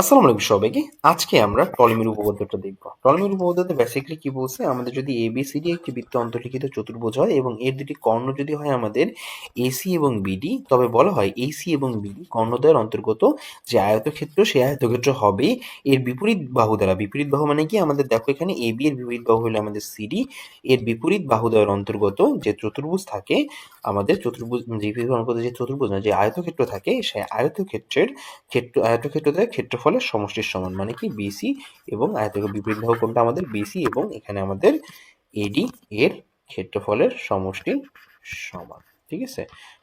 আসসালামু আলাইকুম সবাইকে। আজকে আমরা টলেমির উপপাদ্যটা দেখব। টলেমির উপপাদ্যতে বেসিক্যালি কি বলছে? আমাদের যদি এ বি এবিসিডি একটি বৃত্ত অন্তর্লিখিত চতুর্ভুজ হয় এবং এর দুটি কর্ণ যদি হয় আমাদের এসি এবং বিডি তবে বলা হয় এসি এবং বিডি কর্ণদ্বয়ের অন্তর্গত যে আয়তক্ষেত্র, সেই আয়তক্ষেত্র হবে এর বিপরীত বাহু দ্বারা। বিপরীত বাহু মানে কি? আমাদের দেখো এখানে এবি এর বিপরীত বাহু হলো আমাদের সিডি এর বিপরীত বাহুদ্বয়ের অন্তর্গত যে চতুর্ভুজ থাকে, আমাদের চতুর্ভুজ, যে যে চতুর্ভুজ না, যে আয়তক্ষেত্র থাকে, সেই আয়তক্ষেত্রের ক্ষেত্র, আয়তক্ষেত্র দ্বারা ক্ষেত্রফলের সমষ্টির সমান মানে কি? বিসি এবং আয়তক্ষেত্র বিপরীত বাহু কোনটা? আমাদের বিসি এবং এখানে আমাদের এডি এর ক্ষেত্রফলের সমষ্টির সমান। ঠিক আছে?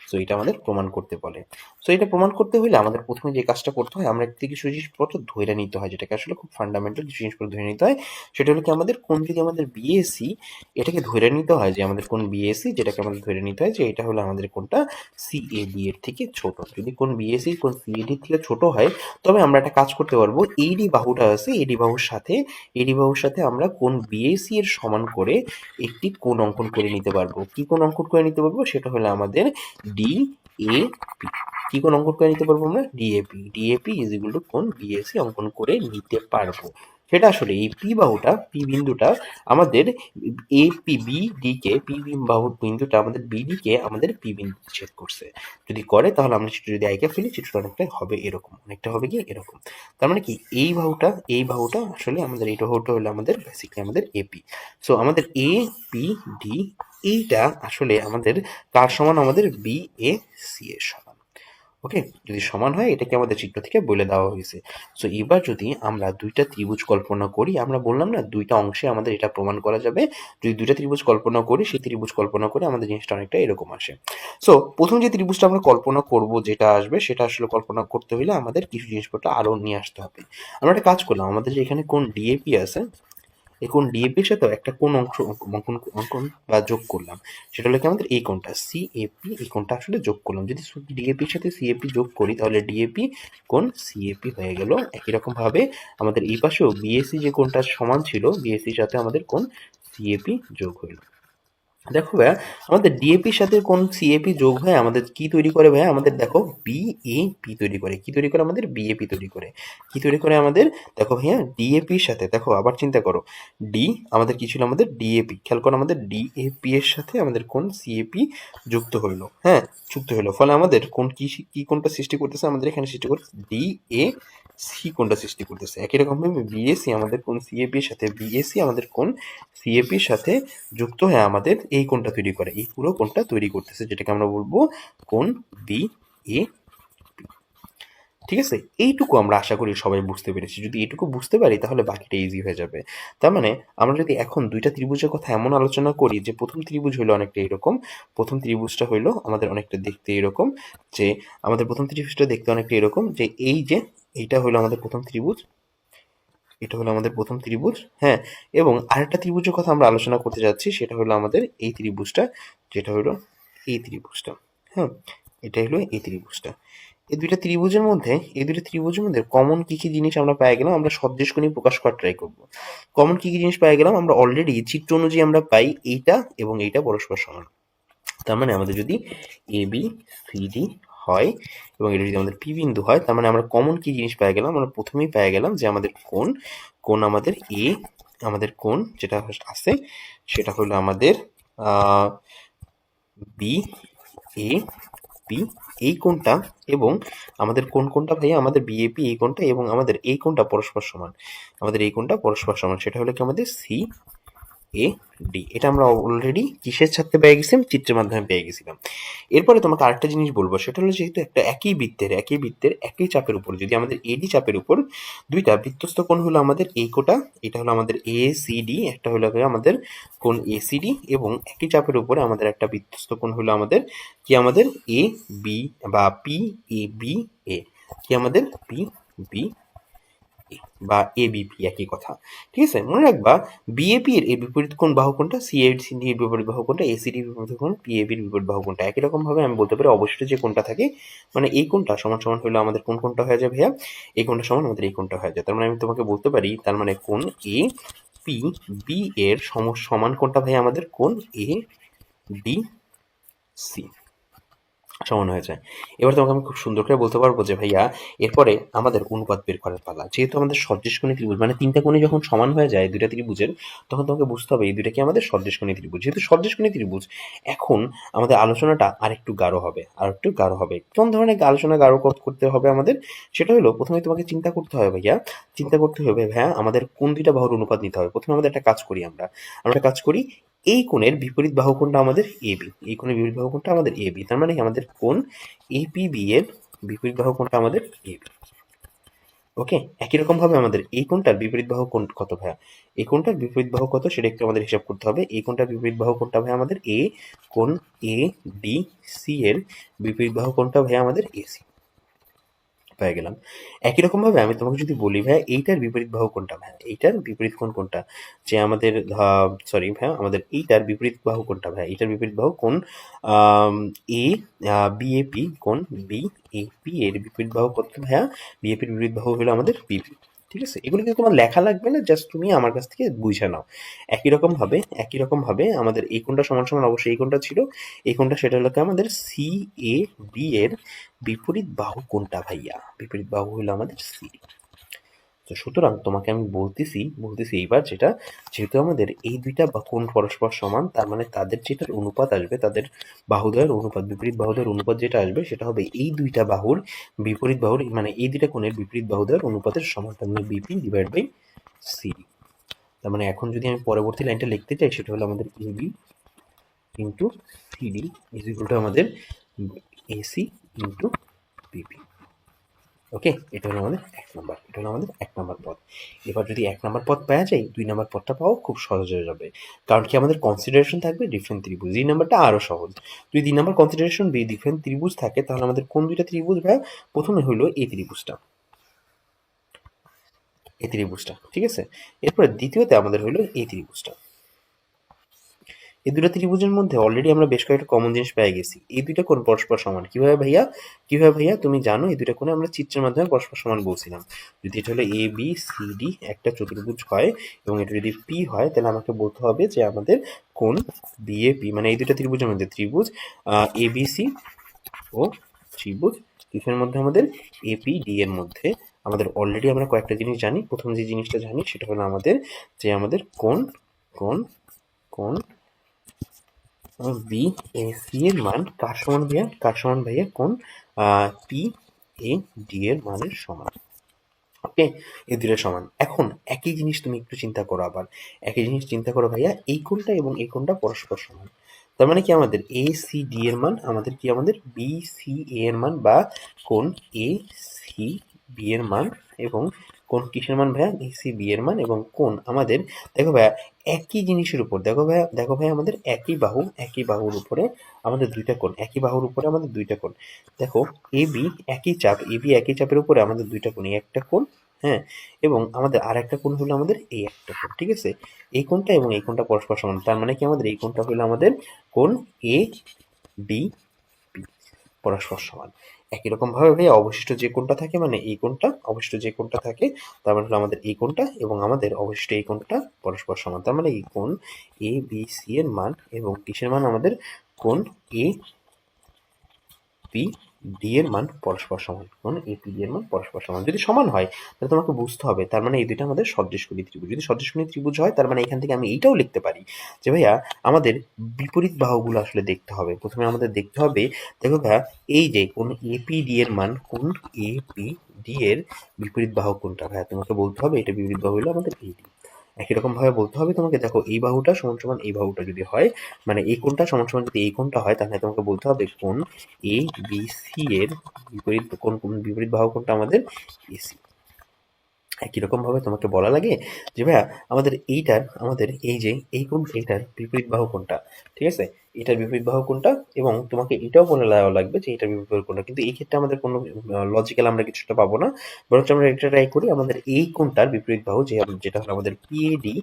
সো এটা আমাদের প্রমাণ করতে বলে। সো এটা প্রমাণ করতে হলে আমাদের প্রথমে যে কাজটা করতে হয়, আমরা একটি কিছু জিনিসপত্র ধরে নিতে হয়, যেটাকে আসলে খুব ফান্ডামেন্টাল কিছু জিনিসপত্র ধরে নিতে হয়। সেটা হলো কি, আমাদের কোন যদি আমাদের বিএসসি এটাকে ধরে নিতে হয় যে আমাদের কোন বিএসসি যেটাকে আমাদের ধরে নিতে হয় যে এটা হলো আমাদের কোনটা সিএডি এর থেকে ছোট। যদি কোন বিএসসি কোন সিএডি থেকে ছোট হয়, তবে আমরা একটা কাজ করতে পারব। এইডি বাহুটা আছে এডি বাহুর সাথে এডি বাহুর সাথে আমরা কোন বিএসসি এর সমান করে একটি কোণ অঙ্কন করে নিতে পারব। কি কোণ অঙ্কন করে নিতে পারব? সেটা হলো আমাদের ডি এ পি কি কোন অঙ্কন করে নিতে পারব আমরা? DAP DAP is equal to কোন? বিএসি অঙ্কন করে নিতে পারব। সেটা আসলে এই পি বাহুটা পি বিন্দুটা আমাদের A P B D K P বাহুর বিন্দুটা আমাদের বিডি কে আমাদের পি বিন্দু ছেদ করছে। যদি করে তাহলে আমরা সেটা যদি আইকে ফেলি চিত্রটা অনেকটা হবে এরকম, অনেকটা হবে কি এরকম। তার মানে কি এই বাহুটা এই বাহুটা আসলে আমাদের এই বাহুটা হলো আমাদের বেসিকলি আমাদের এপি সো আমাদের এ পি ডি এইটা আসলে আমাদের কার সমান? আমাদের বি এ সি এর সমান। ওকে যদি সমান হয়, এটাকে আমাদের চিত্র থেকে বলে দেওয়া হয়েছে। সো এবার যদি আমরা দুইটা ত্রিভুজ কল্পনা করি, আমরা বললাম না, দুইটা অংশে আমাদের এটা প্রমাণ করা যাবে। যদি দুইটা ত্রিভুজ কল্পনা করি, সেই ত্রিভুজ কল্পনা করে আমাদের জিনিসটা অনেকটা এরকম আসে। সো প্রথম যে ত্রিভুজটা আমরা কল্পনা করব, যেটা আসবে, সেটা আসলে কল্পনা করতে হলে আমাদের কিছু জিনিসপত্র আরও নিয়ে আসতে হবে। আমরা একটা কাজ করলাম, আমাদের যে এখানে কোন ডিএপি আছে ডিএপি ডিএপির সাথেও একটা কোন অংশ অঙ্কন অঙ্কন বা যোগ করলাম। সেটা হলো কি আমাদের এই কোনটা সিএপি এই কোনটা আসলে যোগ করলাম। যদি ডিএপির সাথে সিএপি যোগ করি, তাহলে ডিএপি কোন সিএপি হয়ে গেল। একই রকমভাবে আমাদের এই পাশেও বিএসসি যে কোনটা সমান ছিল বিএসসির সাথে আমাদের কোন সিএপি যোগ হইল দেখো ভাইয়া, আমাদের ডিএপির সাথে কোন সিএপি যোগ হয়ে, আমাদের কি তৈরি করে ভাইয়া? আমাদের দেখো বিএপি তৈরি করে। কি তৈরি করে? আমাদের বিএপি তৈরি করে। কি তৈরি করে আমাদের? দেখো ভাইয়া ডিএপির সাথে, দেখো আবার চিন্তা করো। ডি আমাদের কি ছিল আমাদের? ডিএপি খেয়াল করো আমাদের ডিএপি এর সাথে আমাদের কোন সিএপি যুক্ত হইল। হ্যাঁ যুক্ত হইল। ফলে আমাদের কোন কি কি কোনটা সৃষ্টি করতেছে? আমাদের এখানে সৃষ্টি করতেছে এ সি কোনটা সৃষ্টি করতেছে? একই রকম ভাবে বিএসসি আমাদের কোন সিএপি এর সাথে বিএসসি আমাদের কোন সিএপির সাথে যুক্ত হয়ে আমাদের এই কোণটা তৈরি করে, এই পুরো কোণটা তৈরি করতেছে, যেটাকে আমরা বলব কোণ বি এ ঠিক আছে? এইটুকু আমরা আশা করি সবাই বুঝতে পেরেছি। যদি এইটুকু বুঝতে পারি, তাহলে বাকিটা ইজি হয়ে যাবে। তার মানে আমরা যদি এখন দুইটা ত্রিভুজের কথা এমন আলোচনা করি যে প্রথম ত্রিভুজ হইল অনেকটা এরকম, প্রথম ত্রিভুজটা হইল আমাদের অনেকটা দেখতে এরকম, যে আমাদের প্রথম ত্রিভুজটা দেখতে অনেকটা এরকম, যে এই যে এইটা হলো আমাদের প্রথম ত্রিভুজ এটা হলো আমাদের প্রথম ত্রিভুজ হ্যাঁ? এবং আরেকটা ত্রিভুজের কথা আমরা আলোচনা করতে যাচ্ছি, সেটা হলো আমাদের এই ত্রিভুজটা, যেটা হলো এই ত্রিভুজটা হ্যাঁ? এটা হলো এই ত্রিভুজটা। এই দুইটা ত্রিভুজের মধ্যে, এই দুইটা ত্রিভুজের মধ্যে কমন কি কি জিনিস আমরা পেয়ে গেলাম, আমরা সদৃশ কোণে প্রকাশ করার ট্রাই করব। কমন কি কি জিনিস পেয়ে গেলাম, আমরা অলরেডি চিত্র অনুযায়ী আমরা পাই এইটা এবং এইটা পরস্পর সমান। তার মানে আমাদের যদি এ বি সিডি হয় এবং এটা যদি আমাদের পি বিন্দু হয়, তার মানে আমরা কমন কি জিনিস পেয়ে গেলাম? আমরা প্রথমেই পেয়ে গেলাম যে আমাদের কোন কোন আমাদের এ আমাদের কোন যেটা আছে, সেটা হলো আমাদের বি এ পি এই কোণটা এবং আমাদের কোন কোনটা ভাইয়া? আমাদের বিএপি এই কোণটা এবং আমাদের এই কোণটা পরস্পর সমান। আমাদের এই কোণটা পরস্পর সমান, সেটা হলো কি আমাদের সি এ ডি এটা আমরা অলরেডি কিসের সাথে পেয়ে গেছিলাম চিত্রের মাধ্যমে পেয়ে গেছিলাম। এরপরে তোমাকে আরেকটা জিনিস বলব, সেটা হলো যেহেতু একটা একই বৃত্তের একই বৃত্তের একই চাপের উপর, যদি আমাদের এডি চাপের উপর দুইটা বৃত্তস্থ কোণ হলো আমাদের এই কোটা, এটা হলো আমাদের এ সি ডি একটা হলো আমাদের কোণ এসিডি এবং একই চাপের উপরে আমাদের একটা বৃত্তস্থ কোণ হলো আমাদের কি আমাদের এ বি বা পি এ বি এ কি আমাদের? পি বি বা এবিপি একই কথা। ঠিক আছে? মনে রাখবা বিএপি এর বিপরীত কোন বাহু কোনটা সিএডি এর বিপরীত বাহু কোনটা এসিডি বিপরীত কোন পিএবির বিপরীত বাহু কোনটা একই রকম ভাবে আমি বলতে পারি অবশ্যই যে কোনটা থাকে মানে এই কোনটা সমান সমান হলে আমাদের কোন কোনটা হয়ে যায় ভাইয়া? এই কোনটা সমান আমাদের এই কোনটা হয়ে যায়। তার মানে আমি তোমাকে বলতে পারি, তার মানে কোন এ পি বি এর সম, সমান কোনটা ভাইয়া আমাদের কোন এ ডি সি সমান হয়ে যায় এবার তোমাকে আমি খুব সুন্দর করে বলতে পারব যে, ভাইয়া, এরপরে আমাদের অনুপাত বের করার পালা। যেহেতু আমাদের সদৃশকোণী ত্রিভুজ মানে তিনটা কোণে যখন সমান হয়ে যায় দুইটা ত্রিভুজের, তখন তোমাকে বুঝতে হবে এই দুইটা কি আমাদের সদৃশকোণী ত্রিভুজ। যেহেতু সদৃশকোণী ত্রিভুজ, এখন আমাদের আলোচনাটা আরেকটু গাঢ় হবে আর একটু গাঢ় হবে। কোন ধরনের আলোচনা গাঢ় করতে হবে আমাদের? সেটা হলো প্রথমে তোমাকে চিন্তা করতে হবে ভাইয়া, চিন্তা করতে হবে, ভাইয়া, আমাদের কোন দুইটা বাহুর অনুপাত নিতে হবে। প্রথমে আমাদের একটা কাজ করি আমরা। আমরা একটা কাজ করি এই কোণের বিপরীত বাহু কোণটা আমাদের এ বি এই কোণের বিপরীত বাহু কোণটা আমাদের এ বি তার মানে আমাদের কোণ এপিবি এর বিপরীত বাহু কোণটা আমাদের এবি ওকে একই রকম ভাবে আমাদের এই কোণটার বিপরীত বাহু কোণ কত ভাইয়া? এই কোণটার বিপরীত বাহু কত সেটা একটু আমাদের হিসাব করতে হবে। এই কোণটার বিপরীত বাহু কোণটা ভাই আমাদের এ কোণ এ ডি সি এর বিপরীত বাহু কোণটা ভাই আমাদের এসি পেয়ে গেলাম। একই রকমভাবে আমি তোমাকে যদি বলি ভাই এইটার বিপরীত বাহু কোনটা ভাই এইটার বিপরীত কোন কোনটা? যে আমাদের সরি ভাইয়া, আমাদের এইটার বিপরীত বাহু কোনটা ভাই এইটার বিপরীত বাহু কোন এ বিএপি কোন? বি এপি এর বিপরীত বাহু কত, ভাইয়া? বিএপির বিপরীত বাহু হলো আমাদের বিপি ঠিক আছে? এগুলো কিন্তু তোমার লেখা লাগবে না জাস্ট তুমি আমার কাছ থেকে বুঝে নাও। একই রকম ভাবে, একই রকম ভাবে আমাদের এই কোনটা সমান সমান অবশ্যই এই কোনটা ছিল। এই কোনটা সেটা হলো আমাদের সি এ বি এর বিপরীত বাহু কোনটা ভাইয়া। বিপরীত বাহু হলো আমাদের সি তো সুতরাং তোমাকে আমি বলতেছি বলতেছি এইবার যেটা, যেহেতু আমাদের এই দুইটা কোণ পরস্পর সমান, তার মানে তাদের যেটার অনুপাত আসবে, তাদের বাহুদয়ের অনুপাত, বিপরীত বাহুদয়ের অনুপাত যেটা আসবে, সেটা হবে এই দুইটা বাহুর বিপরীত বাহুর মানে এই দুইটা কোণের বিপরীত বাহুদয়ের অনুপাতের সমান তার মানে বিপি ডিভাইড বাই সি তার মানে এখন যদি আমি পরবর্তী লাইনটা লিখতে চাই, সেটা হলো আমাদের এবি ইন্টু সিডি ইজ আমাদের এসি ইন্টু বিপি ওকে এটা হলো আমাদের এক নম্বর, এটা হলো আমাদের এক নম্বর পদ এবার যদি এক নম্বর পদ পাওয়া যায়, দুই নম্বর পদটা পাওয়া খুব সহজ হয়ে যাবে। কারণ কি আমাদের কনসিডারেশন থাকবে ডিফারেন্ট ত্রিভুজ। এই নাম্বারটা আরও সহজ। যদি দুই নম্বর কনসিডারেশন বি ডিফারেন্ট ত্রিভুজ থাকে, তাহলে আমাদের কোন দুইটা ত্রিভুজ ভাই প্রথমে হলো এই ত্রিভুজটা। এই ত্রিভুজটা, ঠিক আছে? এরপরে দ্বিতীয়তে আমাদের হলো এই ত্রিভুজটা। এই দুটো ত্রিভুজের মধ্যে অলরেডি আমরা বেশ কয়েকটা কমন জিনিস পেয়ে গেছি। এই দুইটা কোণ পরস্পর সমান। কীভাবে ভাইয়া? কীভাবে ভাইয়া? তুমি জানো, এই দুইটা কোণে আমরা চিত্রের মাধ্যমে পরস্পর সমান বলছিলাম। যদি এটা হলো এ বি সি ডি একটা চতুর্ভুজ হয় এবং এটা যদি পি হয়, তাহলে আমাকে বলতে হবে যে আমাদের কোণ বিএপি মানে এই দুইটা ত্রিভুজের মধ্যে ত্রিভুজ এ বি সি ও ত্রিভুজ, কিসের মধ্যে আমাদের? এপি ডি এর মধ্যে। আমাদের অলরেডি আমরা কয়েকটা জিনিস জানি। প্রথম যে জিনিসটা জানি, সেটা হলো আমাদের যে আমাদের কোন কোন কোণ বি এ সি এর মান কার সমান ভাইয়া? কার সমান ভাইয়া? কোন? পি এ ডি এর মানের সমান। ওকে এই দুটো সমান। এখন একই জিনিস তুমি একটু চিন্তা করো আবার। একই জিনিস চিন্তা করো ভাইয়া, এই কোণটা এবং এই কোণটা পরস্পর সমান। তার মানে কি আমাদের এ সি ডি এর মান, আমাদের কি আমাদের বি সি এ এর মান বা কোন এ সি বি এর মান এবং কোন কিসের মান ভাইয়া? সি বি এর মান এবং কোন? আমাদের, দেখো ভাইয়া, একই জিনিসের উপর, দেখো ভাইয়া দেখো ভাইয়া আমাদের একই বাহু, একই বাহুর উপরে আমাদের দুইটা কোণ, একই বাহুর উপরে আমাদের দুইটা কোণ। দেখো এ বি একই চাপ এ বি একই চাপের উপরে আমাদের দুইটা কোণ একটা কোণ হ্যাঁ? এবং আমাদের আর একটা কোণ হলো আমাদের এই একটা কোণ, ঠিক আছে? এই কোণটা এবং এই কোণটা পরস্পর সমান, তার মানে কি আমাদের এই কোণটা হলো আমাদের কোণ এ পি পরস্পর সমান। একই রকম ভাবে ভাই অবশিষ্ট যে কোণটা থাকে মানে এই কোণটা, অবশিষ্ট যে কোণটা থাকে, তার মানে হলো আমাদের এই কোণটা এবং আমাদের অবশিষ্ট এই কোণটা পরস্পর সমান। তার মানে এই কোণ এ বি সি এর মান এবং কিসের মান? আমাদের কোণ এ পি ডি এর মান পরস্পর সমান। কোণ এ পি ডি এর মান পরস্পর সমান। যদি সমান হয়, তাহলে তোমাকে বুঝতে হবে, তার মানে এই দুইটা আমাদের সদৃশকোণী ত্রিভুজ। যদি সদৃশকোণী ত্রিভুজ হয়, তার মানে এখান থেকে আমি এইটাও লিখতে পারি যে, ভাইয়া, আমাদের বিপরীত বাহুগুলো আসলে দেখতে হবে। প্রথমে আমাদের দেখতে হবে, দেখো ভাইয়া, এই যে কোন এপিডি এর মান, কোন এপিডি এর বিপরীত বাহু কোনটা? ভাইয়া, তোমাকে বলতে হবে, এটা বিপরীত বাহু হলো আমাদের এইটি একই রকম ভাবে বলতে হবে তোমাকে, দেখো এই বাহুটা সমান সমান এই বাহুটা যদি হয় মানে এই কোণটা সমান সমান যদি এই কোণটা হয়, তাহলে তোমাকে বলতে হবে কোন এ বি সি এর বিপরীত কোন কোন বিপরীত বাহু কোনটা আমাদের এসি একই রকম ভাবে তোমাকে বলা লাগে যে, ভাইয়া, আমাদের এইটার, আমাদের এই যে, এই কোন এইটার বিপরীত বাহু কোনটা ঠিক আছে? এটার বিপরীত বাহু কোনটা? এবং তোমাকে এটাও বলে দেওয়া লাগবে যে এটার বিপরীত বাহু কোনটা। কিন্তু এই ক্ষেত্রে আমাদের কোনো লজিক্যাল আমরা কিছুটা পাবো না। বরঞ্চ আমরা এটা ট্রাই করি, আমাদের এই কোনটার বিপরীত বাহু যে যেটা হলো আমাদের পিএডি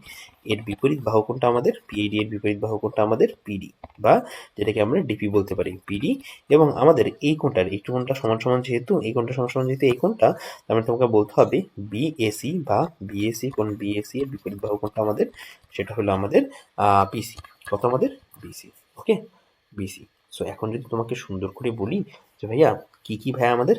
এর বিপরীত বাহু কোনটা আমাদের? পিএডি এর বিপরীত বাহু কোনটা আমাদের? পিডি বা যেটাকে আমরা ডিপি বলতে পারি পিডি এবং আমাদের এই কোনটার, এই কোনটা সমান সমান যেহেতু, এই কোনটা সমান সমান যেহেতু এই কোনটা, তার মানে তোমাকে বলতে হবে বিএসি বা বিএসি কোন বিএসি এর বিপরীত বাহু কোনটা আমাদের? সেটা হলো আমাদের পিসি কত আমাদের? বিসি ওকে বিসি সো এখন যদি তোমাকে সুন্দর করে বলি যে, ভাইয়া, কি কি ভাইয়া আমাদের?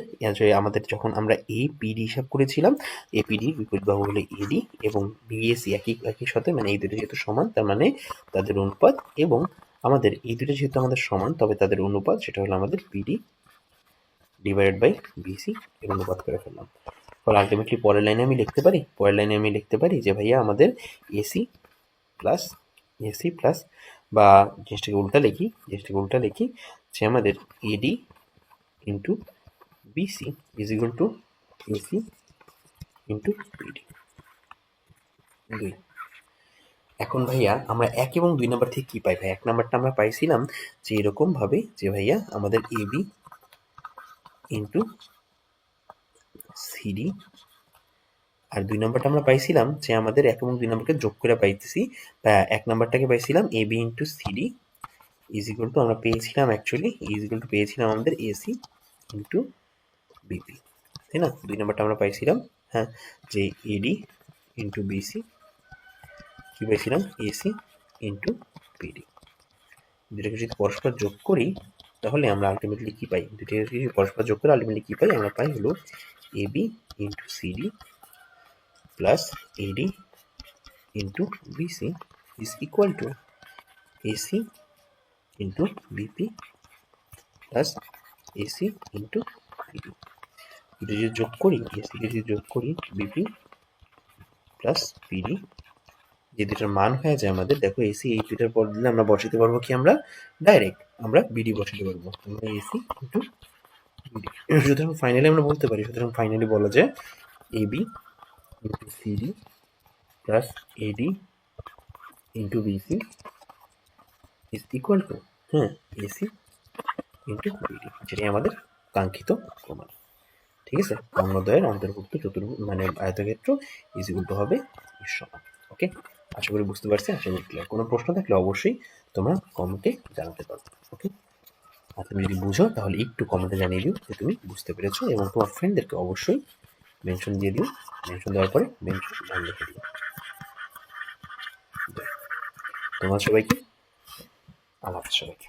আমাদের যখন আমরা এ পিডি হিসাব করেছিলাম এ পিডি বিপরীত বাহু হলো এডি এবং বিএসি একই একই সাথে মানে এই দুটো যেহেতু সমান, তার মানে তাদের অনুপাত এবং আমাদের এই দুটো যেহেতু আমাদের সমান, তবে তাদের অনুপাত সেটা হলো আমাদের পিডি ডিভাইডেড বাই বিসি এর অনুপাত করে ফেললাম। ফলে আলটিমেটলি পরের লাইনে আমি লিখতে পারি? পরের লাইনে আমি লিখতে পারি যে, ভাইয়া, আমাদের এসি প্লাস এসি প্লাস বা জিনিসটাকে উল্টা লিখি, জিনিসটাকে উল্টা লিখি যে আমাদের AD into BC is equal to AC into BD দুই। এখন ভাইয়া, আমরা এক এবং দুই নাম্বার থেকে কী পাই? ভাই, এক নাম্বারটা আমরা পাইছিলাম যে এরকমভাবে যে ভাইয়া আমাদের এবি ইন্টু সিডি আর দুই নম্বরটা আমরা পাইছিলাম যে আমাদের এক এবং দুই নম্বরকে যোগ করে পাইতেছি এক নম্বরটাকে পাইছিলাম A B into CD is equal to আমরা পেয়েছিলাম অ্যাকচুয়ালি ইজ ইকুয়াল টু পেয়েছিলাম আমাদের এসি ইন্টু বিপি তাই না? দুই নম্বরটা আমরা পাইছিলাম হ্যাঁ যে এডি ইন্টু বিসি কী পাইছিলাম? এসি ইন্টু পিডি দুটাকে যদি পরস্পর যোগ করি, তাহলে আমরা আলটিমেটলি কী পাই? দুটাকে যদি পরস্পর যোগ করে আলটিমেটলি কী পাই? আমরা পাই হলো AB into CD plus AD into BC is equal to AC into BP plus AC into PD এটা যদি যোগ করি এসিকে যদি যোগ করি বিপি প্লাস পিডি যে দুটার মান হয়ে যায় আমাদের, দেখো এসি এই দুটার পর দিলে আমরা বসাতে পারব কি আমরা? ডাইরেক্ট আমরা বিডি বসাতে পারব। আমরা এসি ইন্টু সুতরাং ফাইনালি আমরা বলতে পারি, সুতরাং ফাইনালি বলা যায় AB into CD plus AD into BC is equal to হ্যাঁ AC into BD যেটাই আমাদের কাঙ্ক্ষিত প্রমাণ। ঠিক আছে? অন্নদয়ের অন্তর্ভুক্ত চতুর্ভুজ মানে আয়তক্ষেত্র ইজ ইকুয়াল টু হবে সমান ওকে আশা করি বুঝতে পারছি, আশা করি ক্লিয়ার কোনো প্রশ্ন থাকলে অবশ্যই তোমরা কমেন্টে জানাতে পারো ওকে আর তুমি যদি বুঝো, তাহলে একটু কমেন্টে জানিয়ে দিও যে তুমি বুঝতে পেরেছ এবং তোমার ফ্রেন্ডদেরকে অবশ্যই মেনশন দিয়ে দিন মেনশন দেওয়ার পরে মেনশন নাম লিখে দিন তোমার সবাইকে আলাদা সবাইকে।